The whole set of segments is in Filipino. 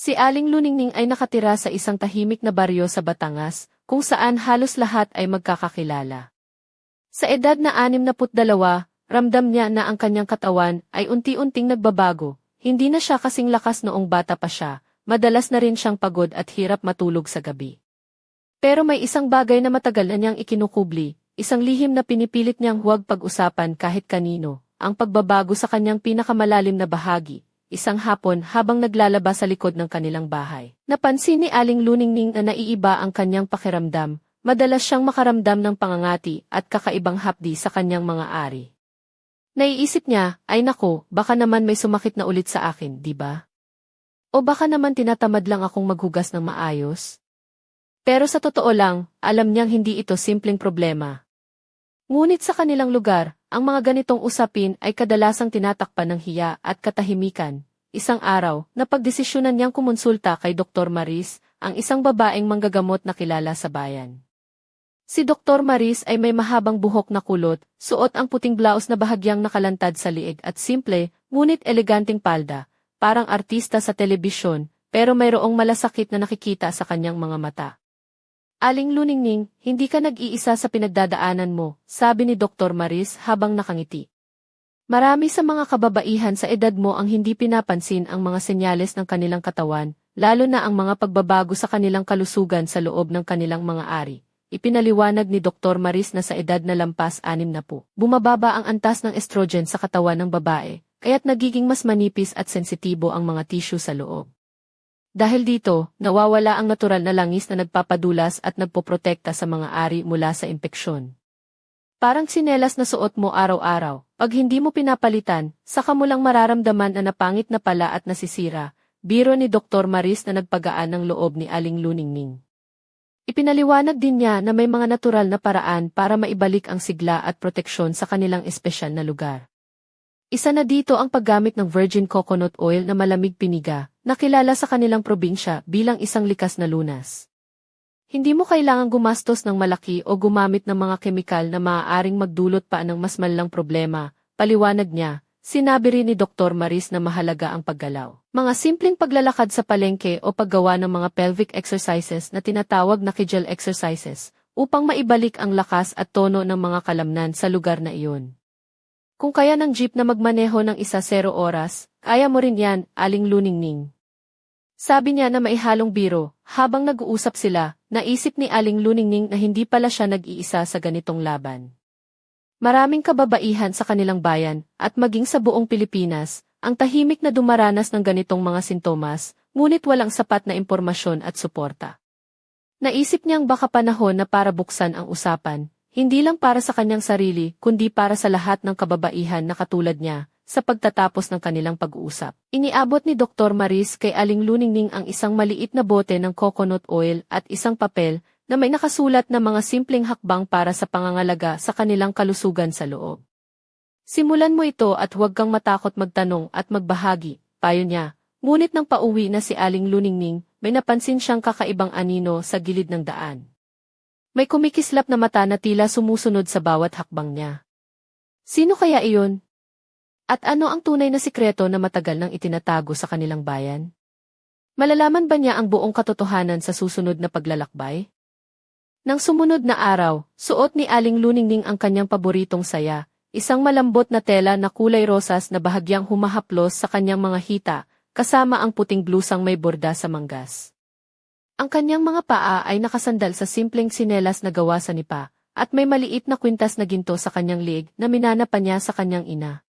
Si Aling Luningning ay nakatira sa isang tahimik na baryo sa Batangas, kung saan halos lahat ay magkakakilala. Sa edad na 62, ramdam niya na ang kanyang katawan ay unti-unting nagbabago, hindi na siya kasing lakas noong bata pa siya, madalas na rin siyang pagod at hirap matulog sa gabi. Pero may isang bagay na matagal na niyang ikinukubli, isang lihim na pinipilit niyang huwag pag-usapan kahit kanino, ang pagbabago sa kanyang pinakamalalim na bahagi, isang hapon habang naglalaba sa likod ng kanilang bahay. Napansin ni Aling Luningning na naiiba ang kanyang pakiramdam, madalas siyang makaramdam ng pangangati at kakaibang hapdi sa kanyang mga ari. Naiisip niya, ay nako, baka naman may sumakit na ulit sa akin, di ba? O baka naman tinatamad lang akong maghugas ng maayos? Pero sa totoo lang, alam niyang hindi ito simpleng problema. Ngunit sa kanilang lugar, ang mga ganitong usapin ay kadalasang tinatakpan ng hiya at katahimikan. Isang araw, napagdesisyonan niyang kumonsulta kay Dr. Maris, ang isang babaeng manggagamot na kilala sa bayan. Si Dr. Maris ay may mahabang buhok na kulot, suot ang puting blouse na bahagyang nakalantad sa liig at simple, ngunit eleganting palda, parang artista sa telebisyon, pero mayroong malasakit na nakikita sa kanyang mga mata. Aling Luningning, hindi ka nag-iisa sa pinagdadaanan mo, sabi ni Dr. Maris habang nakangiti. Marami sa mga kababaihan sa edad mo ang hindi pinapansin ang mga senyales ng kanilang katawan, lalo na ang mga pagbabago sa kanilang kalusugan sa loob ng kanilang mga ari. Ipinaliwanag ni Dr. Maris na sa edad na lampas anim na po, bumababa ang antas ng estrogen sa katawan ng babae, kaya't nagiging mas manipis at sensitibo ang mga tissue sa loob. Dahil dito, nawawala ang natural na langis na nagpapadulas at nagpoprotekta sa mga ari mula sa impeksyon. Parang sinelas na suot mo araw-araw, pag hindi mo pinapalitan, saka mo lang mararamdaman na napangit na pala at nasisira, biro ni Dr. Maris na nagpagaan ng loob ni Aling Luningning. Ipinaliwanag din niya na may mga natural na paraan para maibalik ang sigla at proteksyon sa kanilang espesyal na lugar. Isa na dito ang paggamit ng virgin coconut oil na malamig piniga, nakilala sa kanilang probinsya bilang isang likas na lunas. Hindi mo kailangang gumastos ng malaki o gumamit ng mga kemikal na maaaring magdulot pa ng mas malang problema, paliwanag niya, Sinabi rin ni Dr. Maris na mahalaga ang paggalaw. Mga simpleng paglalakad sa palengke o paggawa ng mga pelvic exercises na tinatawag na Kegel exercises upang maibalik ang lakas at tono ng mga kalamnan sa lugar na iyon. Kung kaya ng jeep na magmaneho ng isa zero oras, kaya mo rin yan, aling luningning. Sabi niya na maihalong biro, habang nag-uusap sila, naisip ni Aling Luningning na hindi pala siya nag-iisa sa ganitong laban. Maraming kababaihan sa kanilang bayan, at maging sa buong Pilipinas, ang tahimik na dumaranas ng ganitong mga sintomas, ngunit walang sapat na impormasyon at suporta. Naisip niyang baka panahon na para buksan ang usapan, hindi lang para sa kanyang sarili, kundi para sa lahat ng kababaihan na katulad niya, sa pagtatapos ng kanilang pag-uusap. Iniabot ni Dr. Maris kay Aling Luningning ang isang maliit na bote ng coconut oil at isang papel na may nakasulat na mga simpleng hakbang para sa pangangalaga sa kanilang kalusugan sa loob. Simulan mo ito at huwag kang matakot magtanong at magbahagi, payo niya. Ngunit nang pauwi na si Aling Luningning, may napansin siyang kakaibang anino sa gilid ng daan. May kumikislap na mata na tila sumusunod sa bawat hakbang niya. Sino kaya iyon? At ano ang tunay na sikreto na matagal nang itinatago sa kanilang bayan? Malalaman ba niya ang buong katotohanan sa susunod na paglalakbay? Nang sumunod na araw, suot ni Aling Luningning ang kanyang paboritong saya, isang malambot na tela na kulay rosas na bahagyang humahaplos sa kanyang mga hita, kasama ang puting blusang may borda sa manggas. Ang kanyang mga paa ay nakasandal sa simpleng sinelas na gawa sa nipa, at may maliit na kwintas na ginto sa kanyang lig na minana pa niya sa kanyang ina.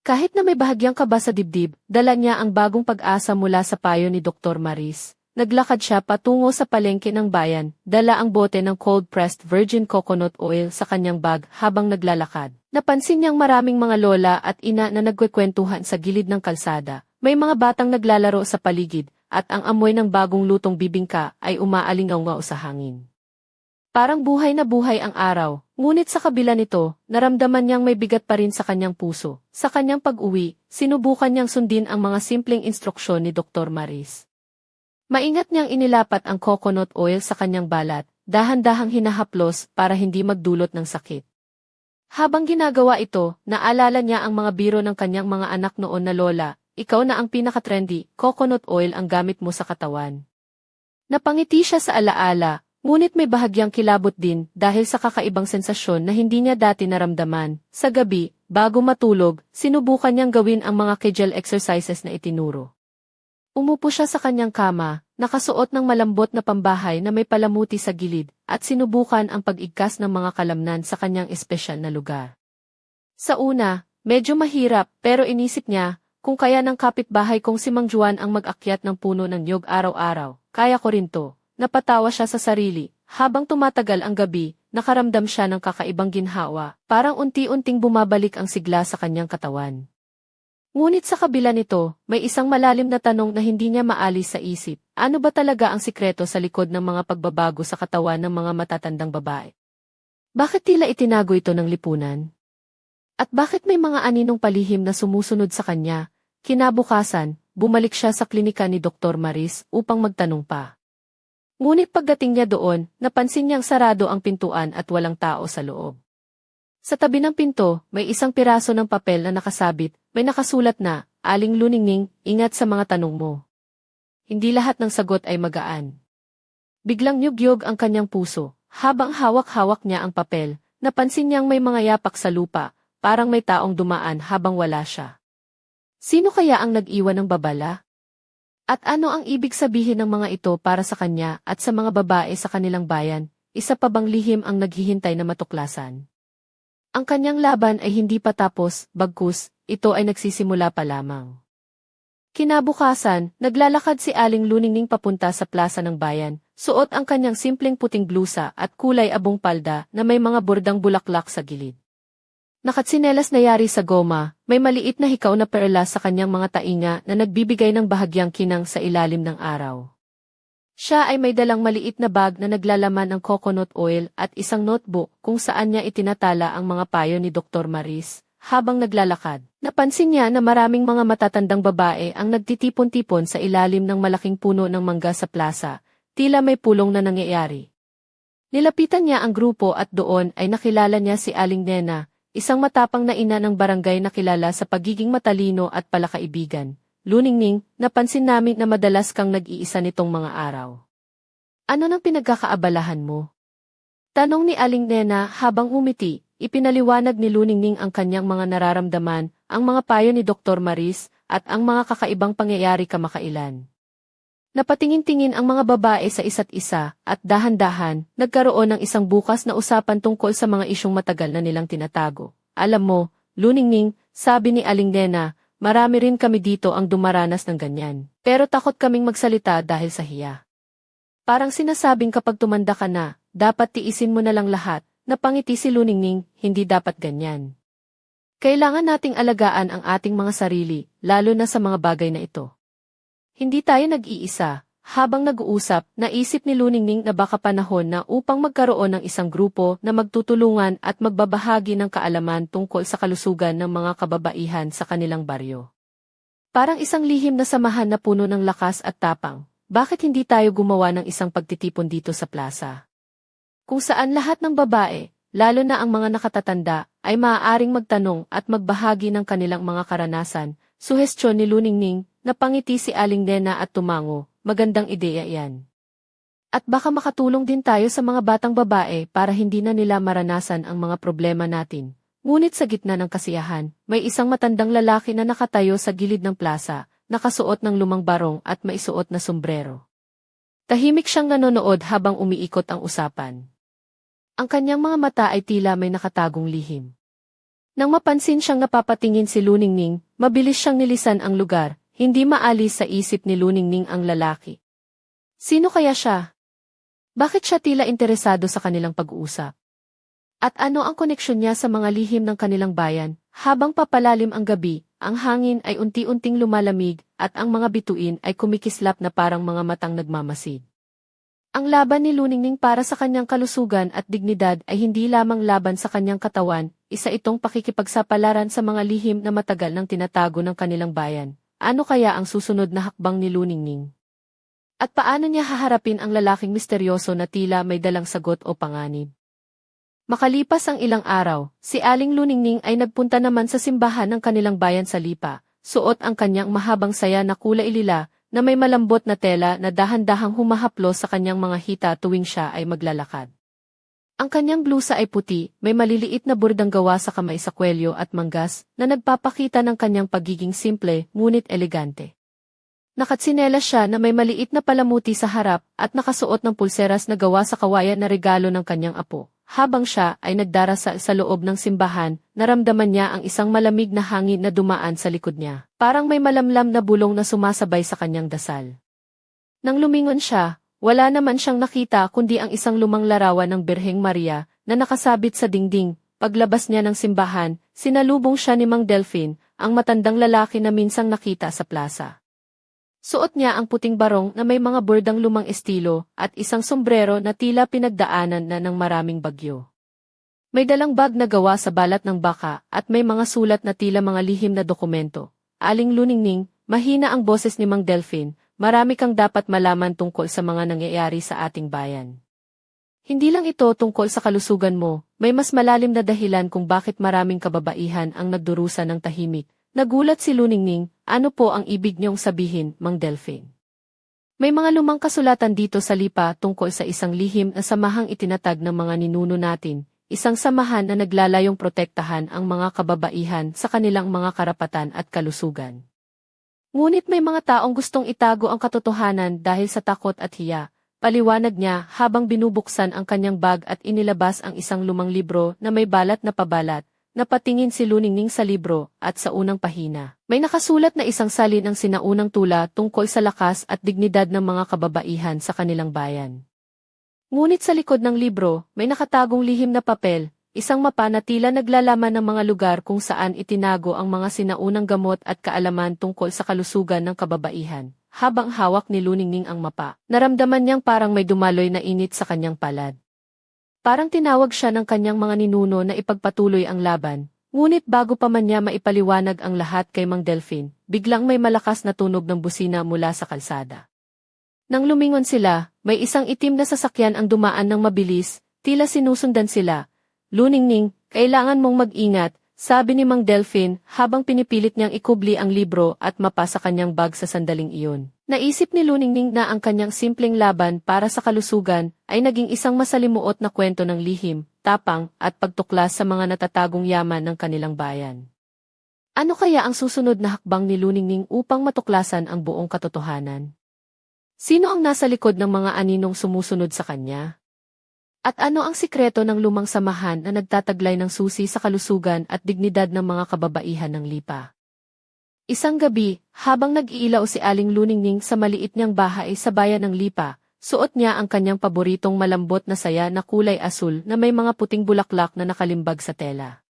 Kahit na may bahagyang kaba sa dibdib, dala niya ang bagong pag-asa mula sa payo ni Dr. Maris. Naglakad siya patungo sa palengke ng bayan, dala ang bote ng cold-pressed virgin coconut oil sa kanyang bag habang naglalakad. Napansin niyang maraming mga lola at ina na nagkwekwentuhan sa gilid ng kalsada. May mga batang naglalaro sa paligid, at ang amoy ng bagong lutong bibingka ay umaalingaw sa hangin. Parang buhay na buhay ang araw, ngunit sa kabila nito, naramdaman niyang may bigat pa rin sa kanyang puso. Sa kanyang pag-uwi, sinubukan niyang sundin ang mga simpleng instruksyon ni Dr. Maris. Maingat niyang inilapat ang coconut oil sa kanyang balat, dahan-dahang hinahaplos para hindi magdulot ng sakit. Habang ginagawa ito, naalala niya ang mga biro ng kanyang mga anak noon na lola, ikaw na ang pinaka-trendy, coconut oil ang gamit mo sa katawan. Napangiti siya sa alaala, ngunit may bahagyang kilabot din dahil sa kakaibang sensasyon na hindi niya dati naramdaman. Sa gabi, bago matulog, sinubukan niyang gawin ang mga kegel exercises na itinuro. Umupo siya sa kanyang kama, nakasuot ng malambot na pambahay na may palamuti sa gilid, at sinubukan ang pag-igkas ng mga kalamnan sa kanyang espesyal na lugar. Sa una, medyo mahirap pero inisip niya, kung kaya ng kapitbahay kong si Mang Juan ang mag-akyat ng puno ng niyog araw-araw, kaya ko rin to. Napatawa siya sa sarili, habang tumatagal ang gabi, nakaramdam siya ng kakaibang ginhawa, parang unti-unting bumabalik ang sigla sa kanyang katawan. Ngunit sa kabila nito, may isang malalim na tanong na hindi niya maalis sa isip. Ano ba talaga ang sikreto sa likod ng mga pagbabago sa katawan ng mga matatandang babae? Bakit tila itinago ito ng lipunan? At bakit may mga aninong palihim na sumusunod sa kanya? Kinabukasan, bumalik siya sa klinika ni Dr. Maris upang magtanong pa. Ngunit pagdating niya doon, napansin niyang sarado ang pintuan at walang tao sa loob. Sa tabi ng pinto, may isang piraso ng papel na nakasabit, may nakasulat na, Aling Luningning, ingat sa mga tanong mo. Hindi lahat ng sagot ay magaan. Biglang nyugyog ang kanyang puso, habang hawak-hawak niya ang papel, napansin niyang may mga yapak sa lupa, parang may taong dumaan habang wala siya. Sino kaya ang nag-iwan ng babala? At ano ang ibig sabihin ng mga ito para sa kanya at sa mga babae sa kanilang bayan, isa pa bang lihim ang naghihintay na matuklasan? Ang kanyang laban ay hindi pa tapos, bagkus, ito ay nagsisimula pa lamang. Kinabukasan, naglalakad si Aling Luningning papunta sa plaza ng bayan, suot ang kanyang simpleng puting blusa at kulay abong palda na may mga bordang bulaklak sa gilid. Nakatsinelas na yari sa goma, may maliit na hikaw na perlas sa kanyang mga tainga na nagbibigay ng bahagyang kinang sa ilalim ng araw. Siya ay may dalang maliit na bag na naglalaman ng coconut oil at isang notebook kung saan niya itinatala ang mga payo ni Dr. Maris. Habang naglalakad, napansin niya na maraming mga matatandang babae ang nagtitipon-tipon sa ilalim ng malaking puno ng mangga sa plaza, tila may pulong na nangyayari. Nilapitan niya ang grupo at doon ay nakilala niya si Aling Nena, isang matapang na ina ng barangay na kilala sa pagiging matalino at palakaibigan. Luningning, napansin namin na madalas kang nag-iisa nitong mga araw. Ano nang pinagkakaabalahan mo? Tanong ni Aling Nena habang umiti, ipinaliwanag ni Luningning ang kanyang mga nararamdaman, ang mga payo ni Dr. Maris, at ang mga kakaibang pangyayari kamakailan. Napatingin-tingin ang mga babae sa isa't isa, at dahan-dahan, nagkaroon ng isang bukas na usapan tungkol sa mga isyong matagal na nilang tinatago. Alam mo, Luningning, sabi ni Aling Nena, marami rin kami dito ang dumaranas ng ganyan. Pero takot kaming magsalita dahil sa hiya. Parang sinasabing kapag tumanda ka na, dapat tiisin mo na lang lahat, napangiti si Luningning, hindi dapat ganyan. Kailangan nating alagaan ang ating mga sarili, lalo na sa mga bagay na ito. Hindi tayo nag-iisa, habang nag-uusap, naisip ni Luningning na baka panahon na upang magkaroon ng isang grupo na magtutulungan at magbabahagi ng kaalaman tungkol sa kalusugan ng mga kababaihan sa kanilang baryo. Parang isang lihim na samahan na puno ng lakas at tapang, bakit hindi tayo gumawa ng isang pagtitipon dito sa plaza? Kung saan lahat ng babae, lalo na ang mga nakatatanda, ay maaaring magtanong at magbahagi ng kanilang mga karanasan, suhestyon ni Luningning, napangiti si Aling Nena at tumango, magandang ideya yan. At baka makatulong din tayo sa mga batang babae para hindi na nila maranasan ang mga problema natin. Ngunit sa gitna ng kasiyahan, may isang matandang lalaki na nakatayo sa gilid ng plaza, nakasuot ng lumang barong at maisuot na sombrero. Tahimik siyang nanonood habang umiikot ang usapan. Ang kanyang mga mata ay tila may nakatagong lihim. Nang mapansin siyang napapatingin si Luningning, mabilis siyang nilisan ang lugar, hindi maalis sa isip ni Luningning ang lalaki. Sino kaya siya? Bakit siya tila interesado sa kanilang pag-uusap? At ano ang koneksyon niya sa mga lihim ng kanilang bayan? Habang papalalim ang gabi, ang hangin ay unti-unting lumalamig at ang mga bituin ay kumikislap na parang mga matang nagmamasid. Ang laban ni Luningning para sa kanyang kalusugan at dignidad ay hindi lamang laban sa kanyang katawan, isa itong pakikipagsapalaran sa mga lihim na matagal nang tinatago ng kanilang bayan. Ano kaya ang susunod na hakbang ni Luningning? At paano niya haharapin ang lalaking misteryoso na tila may dalang sagot o panganib? Makalipas ang ilang araw, si Aling Luningning ay nagpunta naman sa simbahan ng kanilang bayan sa Lipa, suot ang kanyang mahabang saya na kulay lila na may malambot na tela na dahan-dahang humahaplos sa kanyang mga hita tuwing siya ay maglalakad. Ang kanyang blusa ay puti, may maliliit na burdang gawa sa kamay sa kwelyo at manggas na nagpapakita ng kanyang pagiging simple ngunit elegante. Nakatsinelas siya na may maliit na palamuti sa harap at nakasuot ng pulseras na gawa sa kawayan na regalo ng kanyang apo. Habang siya ay nagdarasal sa loob ng simbahan, naramdaman niya ang isang malamig na hangin na dumaan sa likod niya. Parang may malamlam na bulong na sumasabay sa kanyang dasal. Nang lumingon siya, wala naman siyang nakita kundi ang isang lumang larawan ng Birheng Maria na nakasabit sa dingding. Paglabas niya ng simbahan, sinalubong siya ni Mang Delphine, ang matandang lalaki na minsang nakita sa plaza. Suot niya ang puting barong na may mga bordang lumang estilo at isang sombrero na tila pinagdaanan na ng maraming bagyo. May dalang bag na gawa sa balat ng baka at may mga sulat na tila mga lihim na dokumento. Aling luningning, mahina ang boses ni Mang Delphine, Marami kang dapat malaman tungkol sa mga nangyayari sa ating bayan. Hindi lang ito tungkol sa kalusugan mo, may mas malalim na dahilan kung bakit maraming kababaihan ang nagdurusa ng tahimik. Nagulat si Luningning, ano po ang ibig niyong sabihin, Mang Delphine? May mga lumang kasulatan dito sa lipa tungkol sa isang lihim na samahang itinatag ng mga ninuno natin, isang samahan na naglalayong protektahan ang mga kababaihan sa kanilang mga karapatan at kalusugan. Ngunit may mga taong gustong itago ang katotohanan dahil sa takot at hiya. Paliwanag niya habang binubuksan ang kanyang bag at inilabas ang isang lumang libro na may balat na pabalat. Napatingin si Luningning sa libro at sa unang pahina. May nakasulat na isang salin ng sinaunang tula tungkol sa lakas at dignidad ng mga kababaihan sa kanilang bayan. Ngunit sa likod ng libro, may nakatagong lihim na papel Isang mapa na naglalaman ng mga lugar kung saan itinago ang mga sinaunang gamot at kaalaman tungkol sa kalusugan ng kababaihan. Habang hawak ni Luningning ang mapa, naramdaman niyang parang may dumaloy na init sa kanyang palad. Parang tinawag siya ng kanyang mga ninuno na ipagpatuloy ang laban, ngunit bago pa man niya maipaliwanag ang lahat kay Mang Delphine, biglang may malakas na tunog ng busina mula sa kalsada. Nang lumingon sila, may isang itim na sasakyan ang dumaan ng mabilis, tila sinusundan sila, Luningning, kailangan mong mag-ingat, sabi ni Mang Delphine habang pinipilit niyang ikubli ang libro at mapa sa kanyang bag sa sandaling iyon. Naisip ni Luningning na ang kanyang simpleng laban para sa kalusugan ay naging isang masalimuot na kwento ng lihim, tapang at pagtuklas sa mga natatagong yaman ng kanilang bayan. Ano kaya ang susunod na hakbang ni Luningning upang matuklasan ang buong katotohanan? Sino ang nasa likod ng mga aninong sumusunod sa kanya? At ano ang sikreto ng lumang samahan na nagtataglay ng susi sa kalusugan at dignidad ng mga kababaihan ng lipa? Isang gabi, habang nag-iilaw si Aling Luningning sa maliit niyang bahay sa bayan ng Lipa, suot niya ang kanyang paboritong malambot na saya na kulay asul na may mga puting bulaklak na nakalimbag sa tela.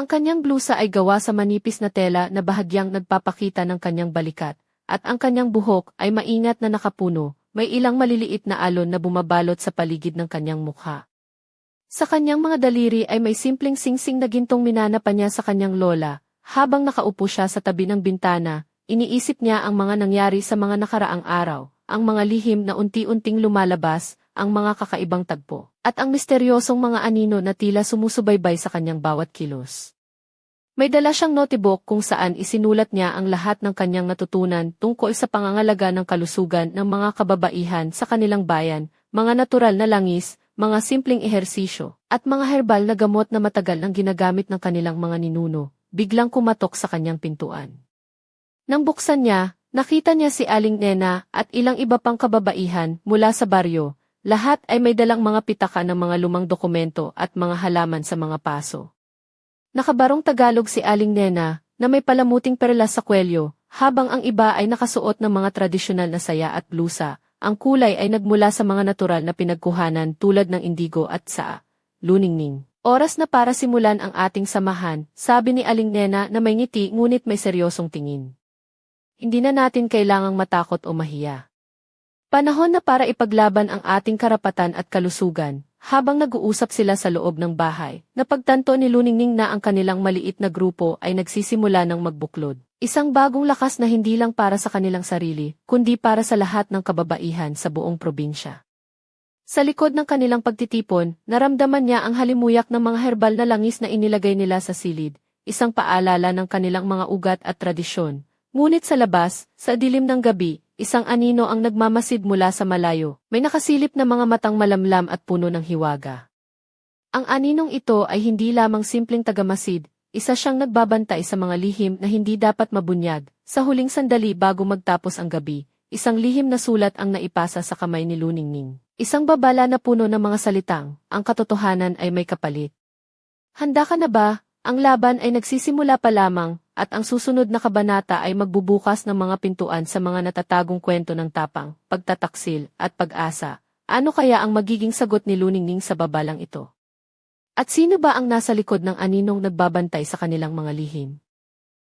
Ang kanyang blusa ay gawa sa manipis na tela na bahagyang nagpapakita ng kanyang balikat, at ang kanyang buhok ay maingat na nakapuno, may ilang maliliit na alon na bumabalot sa paligid ng kanyang mukha. Sa kanyang mga daliri ay may simpleng singsing na gintong minana pa niya sa kanyang lola, habang nakaupo siya sa tabi ng bintana, iniisip niya ang mga nangyari sa mga nakaraang araw, ang mga lihim na unti-unting lumalabas, ang mga kakaibang tagpo, at ang misteryosong mga anino na tila sumusubaybay sa kanyang bawat kilos. May dala siyang notebook kung saan isinulat niya ang lahat ng kanyang natutunan tungkol sa pangangalaga ng kalusugan ng mga kababaihan sa kanilang bayan, mga natural na langis, mga simpleng ehersisyo, at mga herbal na gamot na matagal nang ginagamit ng kanilang mga ninuno, biglang kumatok sa kanyang pintuan. Nang buksan niya, nakita niya si Aling Nena at ilang iba pang kababaihan mula sa baryo, lahat ay may dalang mga pitaka ng mga lumang dokumento at mga halaman sa mga paso. Nakabarong Tagalog si Aling Nena, na may palamuting perlas sa kwelyo, habang ang iba ay nakasuot ng mga tradisyonal na saya at blusa. Ang kulay ay nagmula sa mga natural na pinagkuhanan tulad ng indigo at saa. Luningning. Oras na para simulan ang ating samahan, sabi ni Aling Nena na may ngiti ngunit may seryosong tingin. Hindi na natin kailangang matakot o mahiya. Panahon na para ipaglaban ang ating karapatan at kalusugan, habang nag-uusap sila sa loob ng bahay, napagtanto ni Luningning na ang kanilang maliit na grupo ay nagsisimula ng magbuklod. Isang bagong lakas na hindi lang para sa kanilang sarili, kundi para sa lahat ng kababaihan sa buong probinsya. Sa likod ng kanilang pagtitipon, naramdaman niya ang halimuyak ng mga herbal na langis na inilagay nila sa silid. isang paalala ng kanilang mga ugat at tradisyon. Ngunit sa labas, sa dilim ng gabi, isang anino ang nagmamasid mula sa malayo. May nakasilip na mga matang malamlam at puno ng hiwaga. Ang aninong ito ay hindi lamang simpleng tagamasid, isa siyang nagbabantay sa mga lihim na hindi dapat mabunyag. Sa huling sandali bago magtapos ang gabi, isang lihim na sulat ang naipasa sa kamay ni Luningning. Isang babala na puno ng mga salitang, ang katotohanan ay may kapalit. Handa ka na ba? Ang laban ay nagsisimula pa lamang, at ang susunod na kabanata ay magbubukas ng mga pintuan sa mga natatagong kwento ng tapang, pagtataksil, at pag-asa. Ano kaya ang magiging sagot ni Luningning sa babalang ito? At sino ba ang nasa likod ng aninong nagbabantay sa kanilang mga lihim?